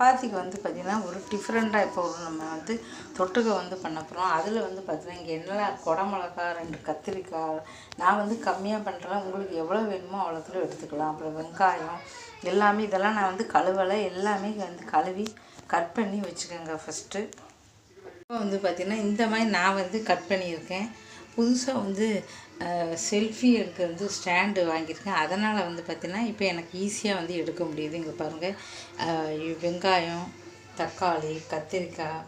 சப்பாத்திக்கு வந்து பார்த்திங்கன்னா ஒரு டிஃப்ரெண்ட்டாக இப்போ நம்ம வந்து தொட்டுக்க வந்து பண்ண போகிறோம் அதில் வந்து பார்த்திங்கன்னா இங்கே என்ன குடமிளகா ரெண்டு கத்திரிக்காய் நான் வந்து கம்மியாக பண்ணுறேன் உங்களுக்கு எவ்வளோ வேணுமோ அவ்வளோத்துல எடுத்துக்கலாம். அப்புறம் வெங்காயம் எல்லாமே இதெல்லாம் நான் வந்து கழுவலை. எல்லாமே வந்து கழுவி கட் பண்ணி வச்சுக்கோங்க ஃபஸ்ட்டு இப்போ வந்து பார்த்திங்கன்னா இந்த மாதிரி நான் வந்து கட் பண்ணியிருக்கேன். புதுசாக வந்து செல்ஃபி எடுக்கிறது ஸ்டாண்டு வாங்கியிருக்கேன். அதனால் வந்து பார்த்திங்கன்னா இப்போ எனக்கு ஈஸியாக வந்து எடுக்க முடியுது. இங்கே பாருங்கள் வெங்காயம் தக்காளி கத்திரிக்காய்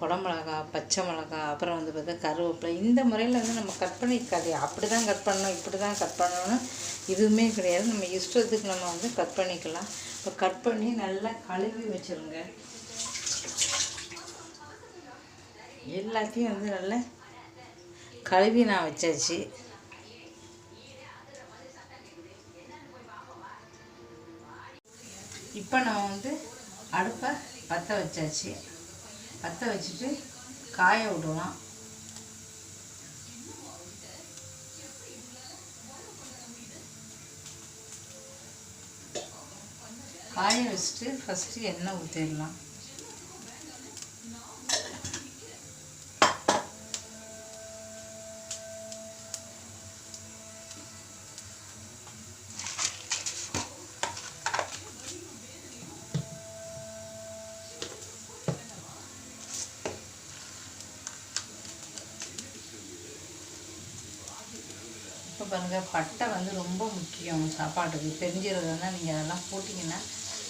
குடமிளகா பச்சை மிளகா அப்புறம் வந்து பார்த்தா கருவேப்பிலை. இந்த முறையில் வந்து நம்ம கட் பண்ணிக்காது. அப்படி தான் கட் பண்ணணும் இப்படி தான் கட் பண்ணணும்னு எதுவுமே கிடையாது. நம்ம இஷ்டத்துக்கு நம்ம வந்து கட் பண்ணிக்கலாம். இப்போ கட் பண்ணி நல்லா கழுவி வச்சுருங்க. எல்லாத்தையும் வந்து நல்லா கழுவி நான் வச்சாச்சு. இப்போ நம்ம வந்து அடுப்பை பற்ற வச்சாச்சு. பற்ற வச்சுட்டு காய விடுவோம் காய வச்சுட்டு ஃபஸ்ட்டு எண்ணெய் ஊற்றிடலாம் இப்போ பாருங்கள் பட்டை வந்து ரொம்ப முக்கியம் சாப்பாட்டுக்கு. தெரிஞ்சிருந்ததுன்னா நீங்கள் அதெல்லாம் போட்டிங்கன்னா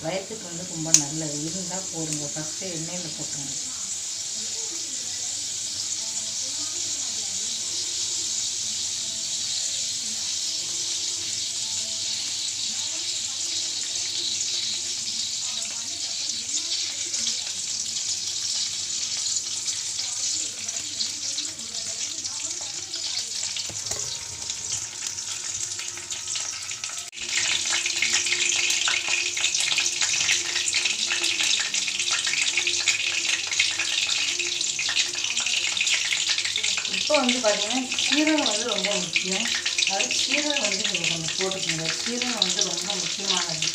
வயத்துக்கு வந்து ரொம்ப நல்லது. இருந்தால் போடுங்க. ஃபஸ்ட்டு எண்ணெயில் போட்டுருங்க. இப்போ வந்து பார்த்தீங்கன்னா சீரகம் வந்து ரொம்ப முக்கியம். அதாவது சீரகம் வந்து நீங்கள் கொஞ்சம் போட்டுக்கோங்க. சீரகம் வந்து ரொம்ப முக்கியமானது.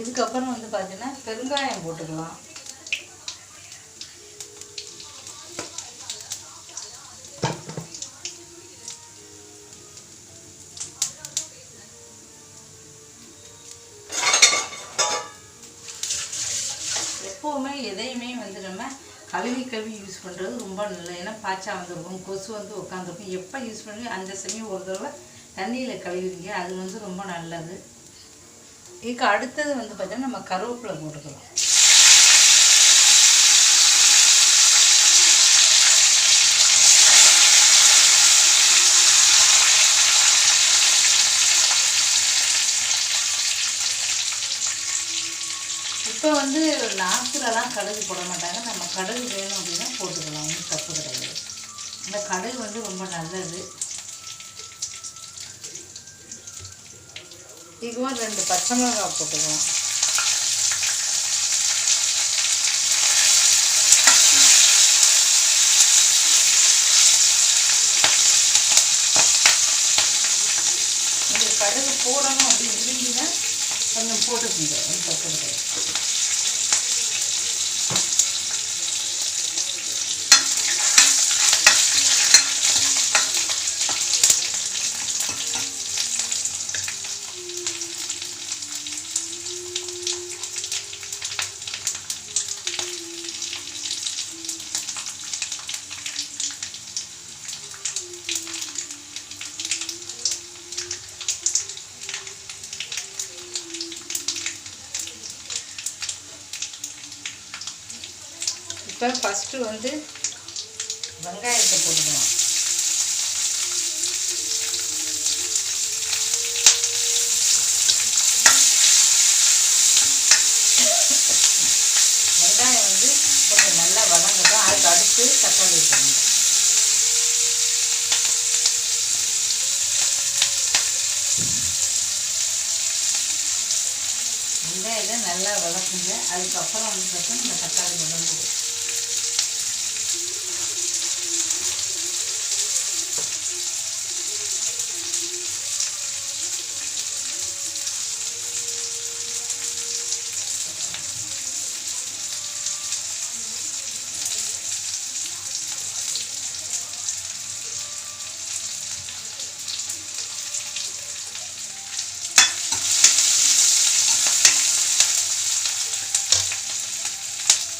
இதுக்கப்புறம் வந்து பார்த்தீங்கன்னா பெருங்காயம் போட்டுக்கலாம். எப்போவுமே எதையுமே வந்து நம்ம கழுவி கழுவி யூஸ் பண்ணுறது ரொம்ப நல்லது. ஏன்னா பாய்ச்சா வந்துருக்கும் கொசு வந்து உட்காந்துருக்கும் எப்போ யூஸ் பண்ணி அந்த சமயம் ஒரு தடவை தண்ணியில் கழுவிங்க அது வந்து ரொம்ப நல்லது. இதுக்கு அடுத்தது வந்து பார்த்திங்கன்னா நம்ம கருவேப்பிலை போட்டுக்கலாம். இப்போ வந்து நாக்குலலாம் கடுகு போட மாட்டாங்க. நம்ம கடுகு வேணும் அப்படின்னா போட்டுக்கலாம். ஒன்றும் தப்பு கிடையாது. இந்த கடுகு வந்து ரொம்ப நல்லது. இதுவும் ரெண்டு பச்சை மிளகாய் போட்டுக்கலாம். கடுகு போடணும் அப்படின்னு இருந்தீங்கன்னா கொஞ்சம் போட்டுக்கோங்க ஒன்றும் தப்பு கிடையாது இப்போ ஃபஸ்ட்டு வந்து வெங்காயத்தை போட்டுக்கலாம். வெங்காயம் வந்து கொஞ்சம் நல்லா வதங்கட்டும் அதுக்கு அடுத்து தக்காளி வைக்கணும் வெங்காயத்தை நல்லா வதக்குங்க. அதுக்கப்புறம் வந்து பார்த்தீங்கன்னா இந்த தக்காளி வதங்குவோம்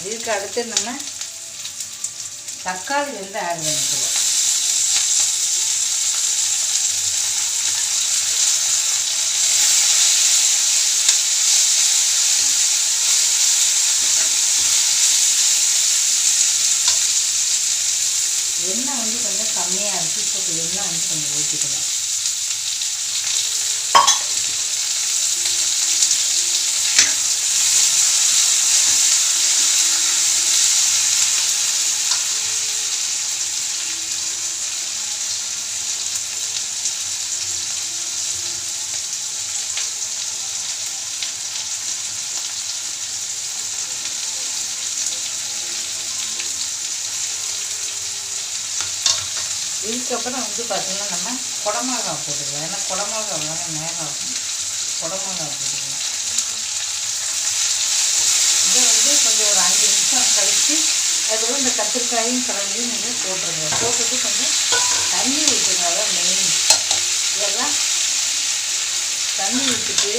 இதுக்கு அடுத்து நம்ம தக்காளி வந்து ஆட் பண்ணிக்கலாம். எண்ணெய் வந்து கொஞ்சம் கம்மியாக இருக்குது இப்போ எண்ணெய் வந்து கொஞ்சம் ஊற்றிக்கலாம் இதுக்கப்புறம் வந்து பார்த்திங்கன்னா நம்ம குடமிளகா போட்டுக்கலாம். ஏன்னா குடமிளகா தானே நேரம் ஆகும் குடமிளகா போட்டுக்கலாம். இதை வந்து கொஞ்சம் ஒரு அஞ்சு நிமிஷம் கழித்து அதுக்கப்புறம் இந்த கத்திரிக்காயும் கலந்தையும் நீங்கள் போட்டுருங்க. போட்டுட்டு கொஞ்சம் தண்ணி ஊற்றுங்க அதான் மெயின் இதெல்லாம் தண்ணி ஊற்றிட்டு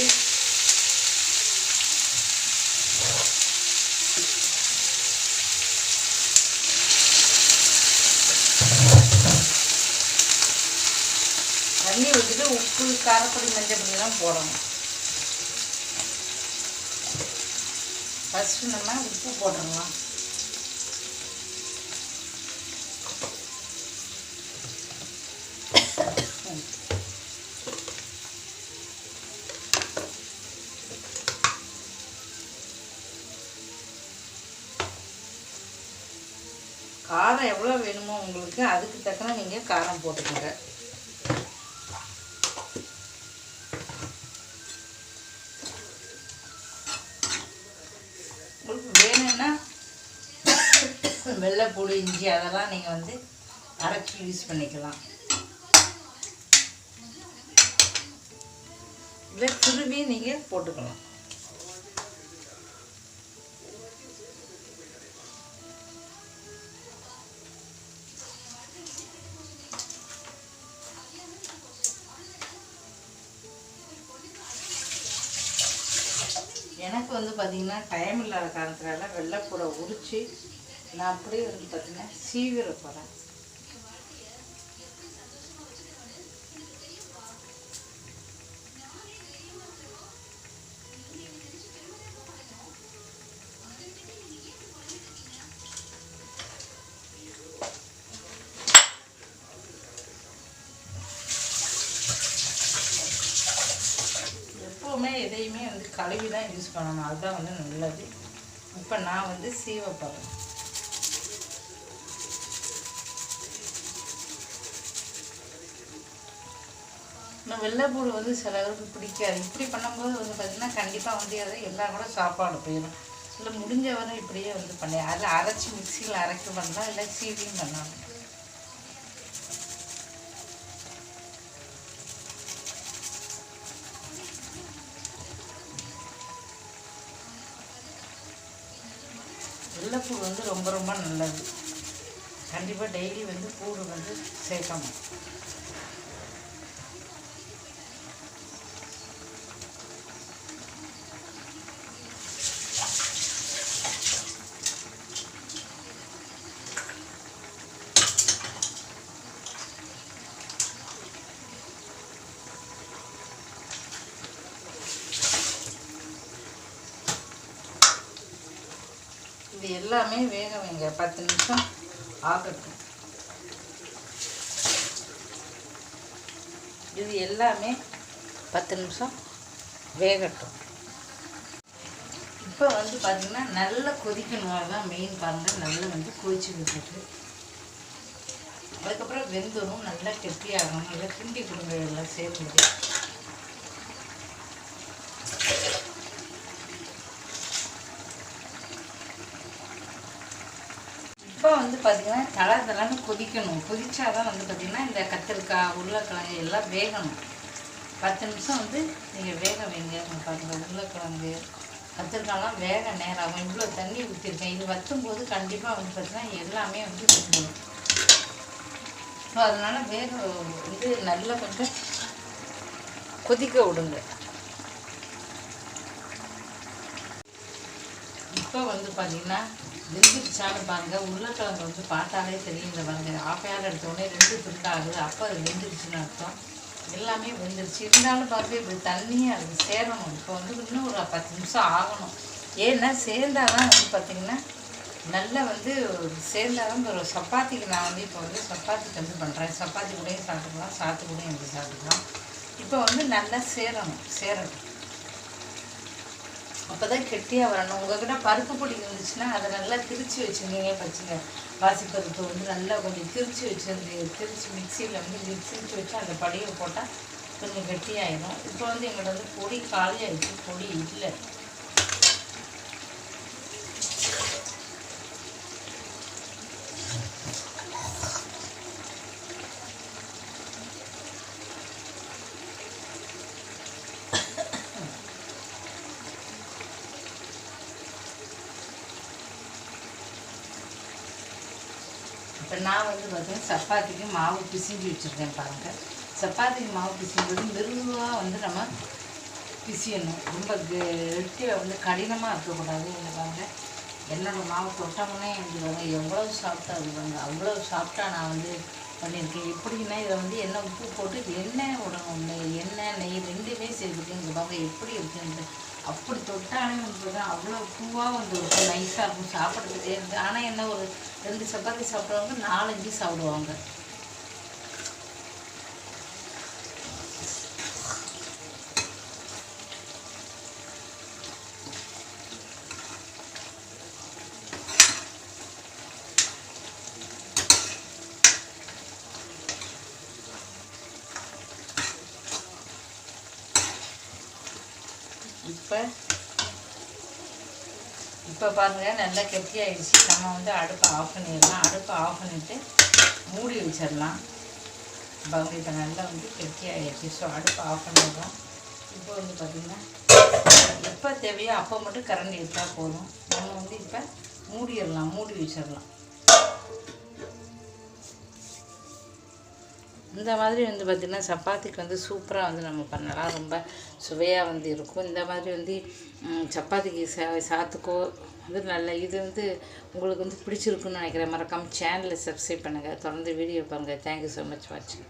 தண்ணி ஊற்றிட்டு உப்பு காரப்பொடி மஞ்சள் பொடியெல்லாம் போடணும். ஃபஸ்ட்டு நம்ம உப்பு போட்டுடலாம். காரம் எவ்வளோ வேணுமோ உங்களுக்கு அதுக்கு தக்கன நீங்கள் காரம் போட்டுக்கோங்க. உங்களுக்கு வேணும்னா வெள்ளைப்பூடு இஞ்சி அதெல்லாம் நீங்கள் வந்து அரைச்சி யூஸ் பண்ணிக்கலாம். இல்லை திரும்பி நீங்கள் போட்டுக்கலாம். எனக்கு வந்து பார்த்திங்கன்னா டைம் இல்லாத காரணத்தினால வெள்ளைப்பூடை உரித்து நான் அப்படியே வந்து பார்த்திங்கன்னா சீவிர போகிறேன் கழுவி தான் யூஸ் பண்ணணும். அதுதான் வந்து நல்லது. இப்போ நான் வந்து சீவ போகிறேன் இன்னும் வெள்ளைப்பூடு வந்து சிலருக்கு பிடிக்காது. இப்படி பண்ணும்போது வந்து பார்த்திங்கன்னா கண்டிப்பாக வந்து அதை எல்லாம் கூட சாப்பாடு போயிடும் இல்லை முடிஞ்ச வரை இப்படியே வந்து பண்ணி அதை அரைச்சி மிக்சியில் அரைக்க பண்ணலாம் இல்லை சீவியும் பண்ணலாம். ரொம்ப ரொம்ப நல்லது. கண்டிப்பாக டெய்லி வந்து கூடு வந்து சேர்க்கணும் இது எல்லாமே வேக வைங்க. பத்து நிமிஷம் ஆகட்டும். இது எல்லாமே பத்து நிமிஷம் வேகட்டும். இப்போ வந்து பார்த்திங்கன்னா நல்லா கொதிக்கணும். அதுதான் மெயின் பாருங்கள் நல்லா வந்து கொதிச்சு விட்டுட்டு. அதுக்கப்புறம் வெந்தரும். நல்லா கெட்டியாகணும் நல்லா கிண்டி கொடுங்க. எல்லாம் சேர்த்துட்டு இப்போ வந்து பார்த்திங்கன்னா தலை தலைன்னு கொதிக்கணும். கொதிச்சா தான் வந்து பார்த்திங்கன்னா இந்த கத்திரிக்காய் உருளைக்கிழங்கு எல்லாம் வேகணும். பத்து நிமிஷம் வந்து நீங்கள் வேக வைங்க. இங்க பாருங்க உருளைக்கிழங்கு கத்திரிக்காயெலாம் வேக நேரம் ஆகும் இவ்வளோ தண்ணி ஊற்றிருக்கேன் இது வற்றும்போது கண்டிப்பாக வந்து பார்த்திங்கன்னா எல்லாமே வந்து வெந்துடும் ஸோ அதனால் வேக வந்து நல்லா கொஞ்சம் கொதிக்க விடுங்க. இப்போ வந்து பார்த்திங்கன்னா வெந்துருச்சான்னு பாருங்க உருளைக்கிழங்கு வந்து பார்த்தாலே தெரியும் இந்த பாருங்க ஆப்பையால் எடுத்தோடனே ரெண்டு துண்டாகுது அப்போ அது வெந்துருச்சுன்னு அர்த்தம். எல்லாமே வெந்துருச்சு. இருந்தாலும் பாருங்க இப்படி தண்ணியாக அது சேரணும். இப்போ வந்து இன்னும் ஒரு பத்து நிமிஷம் ஆகணும். ஏன்னா சேர்ந்தாதான் வந்து பார்த்திங்கன்னா நல்லா வந்து சேர்ந்தாதான் ஒரு சப்பாத்திக்கு நான் வந்து இப்போ வந்து சப்பாத்தி வந்து பண்ணுறேன் சப்பாத்தி கூடயும் சாப்பிட்டுக்கலாம். சாத்து கூடயும் எப்படி சாப்பிட்டுக்கலாம். இப்போ வந்து நல்லா சேரணும். சேரணும். அப்போ தான் கெட்டியாக வரணும் உங்ககிட்ட பருப்பு பொடி இருந்துச்சுன்னா அதை நல்லா திரிச்சு வச்சுருந்தீங்க பச்சுங்க பாசிப்பருப்பு வந்து நல்லா கொஞ்சம் திரிச்சு வச்சுருந்து திரிச்சு மிக்சியில் வந்து திரிச்சு வச்சு அந்த படியை போட்டால் கொஞ்சம் கெட்டியாயிடும் இப்போ வந்து எங்கள்கிட்ட வந்து பொடி காலியாகிடுச்சு பொடி இல்லை. இப்போ நான் வந்து பார்த்தீங்கன்னா சப்பாத்திக்கு மாவு பிசிஞ்சு வச்சுருக்கேன் பாருங்கள் சப்பாத்திக்கு மாவு பிசிஞ்சது மெருவாக வந்து நம்ம பிசியணும். ரொம்ப கெட்டியாக வந்து கடினமாக இருக்கக்கூடாது இந்த பாருங்க. என்னோடய மாவு தொட்டமுன்னே எனக்கு வந்து எவ்வளோ சாப்பிட்டா இருக்காங்க அவ்வளோ சாப்பிட்டா நான் வந்து பண்ணியிருக்கேன் எப்படின்னா இதை வந்து எண்ணெய் உப்பு போட்டு எண்ணெய் விடணும் நெய் எண்ணெய் நெய் ரெண்டுமே சேர்த்துட்டு இங்கே பாருங்க எப்படி இருக்குன்ட்டு. அப்படி தொட்டாலே வந்து அவ்வளோ பூவாக வந்து இருக்கும் நைஸாக இருக்கும். சாப்பிட்றதுக்கே இருக்குது ஆனால் என்ன ஒரு ரெண்டு சப்பாத்தி சாப்பிட்றவங்க நாலஞ்சு சாப்பிடுவாங்க. இப்போ இப்போ பாருங்கள் நல்லா கெட்டியாயிடுச்சு. நம்ம வந்து அடுப்பை ஆஃப் பண்ணிடலாம். அடுப்பை ஆஃப் பண்ணிவிட்டு மூடி வச்சிடலாம். பாருங்க இப்போ நல்லா வந்து கெட்டியாயிடுச்சு. ஸோ அடுப்பை ஆஃப் பண்ணிடுறோம். இப்போ வந்து பார்த்திங்கன்னா எப்போ தேவையோ அப்போ மட்டும் கரண்டி எடுத்தால் போதும். நம்ம வந்து இப்போ மூடிடலாம் மூடி வச்சிடலாம். இந்த மாதிரி வந்து பார்த்திங்கன்னா சப்பாத்திக்கு வந்து சூப்பராக வந்து நம்ம பண்ணலாம். ரொம்ப சுவையாக வந்து இருக்கும். இந்த மாதிரி வந்து சப்பாத்திக்கு சா சாத்துக்கோ வந்து நல்ல இது வந்து உங்களுக்கு வந்து பிடிச்சிருக்குன்னு நினைக்கிறேன். மறக்காமல் சேனலை சப்ஸ்கிரைப் பண்ணுங்கள் தொடர்ந்து வீடியோ பாருங்கள் தேங்க்யூ ஸோ மச் வாட்சிங்